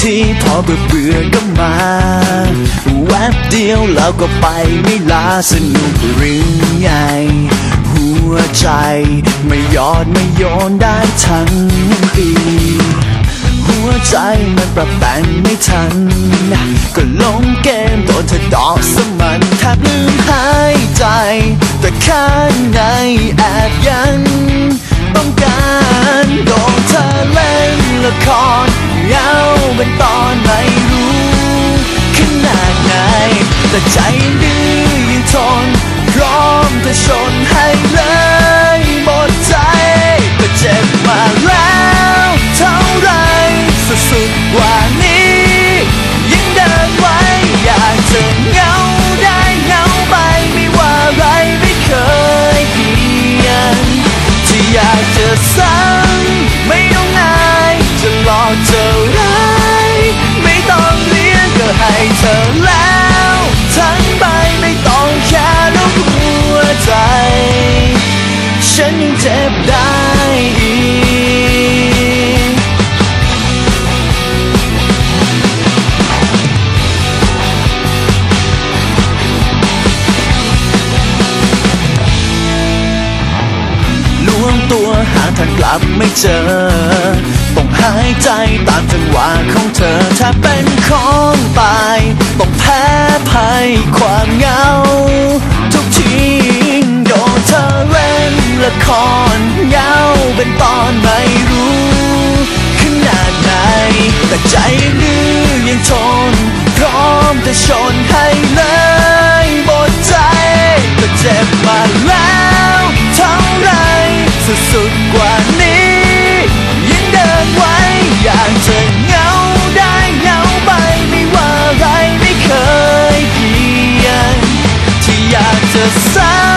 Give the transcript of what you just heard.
ทีพอเบื่อเบื่อก็มา แวบเดียวแล้วก็ไปไม่ลาสนุกหรือไง หัวใจไม่ยอดไม่โยนได้ทั้งปี หัวใจมันปรับแต่งไม่ทัน ก็ลงเกมโดนเธอดอกสมันแทบลืมหายใจ แต่ข้างในแอบยังต้องการ อยากจะซ้ำไม่ต้องอายจะหลอกเธอร้ายไม่ต้องเลี้ยงก็ให้เธอแล้ว ทั้งใบไม่ต้องแค่ลูกหัวใจ ฉันยังเจ็บได้อีก ทางกลับไม่เจอ ต้องหายใจตามจังหวะของเธอ ถ้าเป็นของตาย ต้องแพ้ภัยความเหงา ทุกทีโดนเธอเล่นละครเหงาเป็นตอนไม่รู้ขนาดไหน แต่ใจดื้อยังทน พร้อมจะชนให้เลยหมดใจก็เจ็บมาแล้วเท่าไรสุดๆ side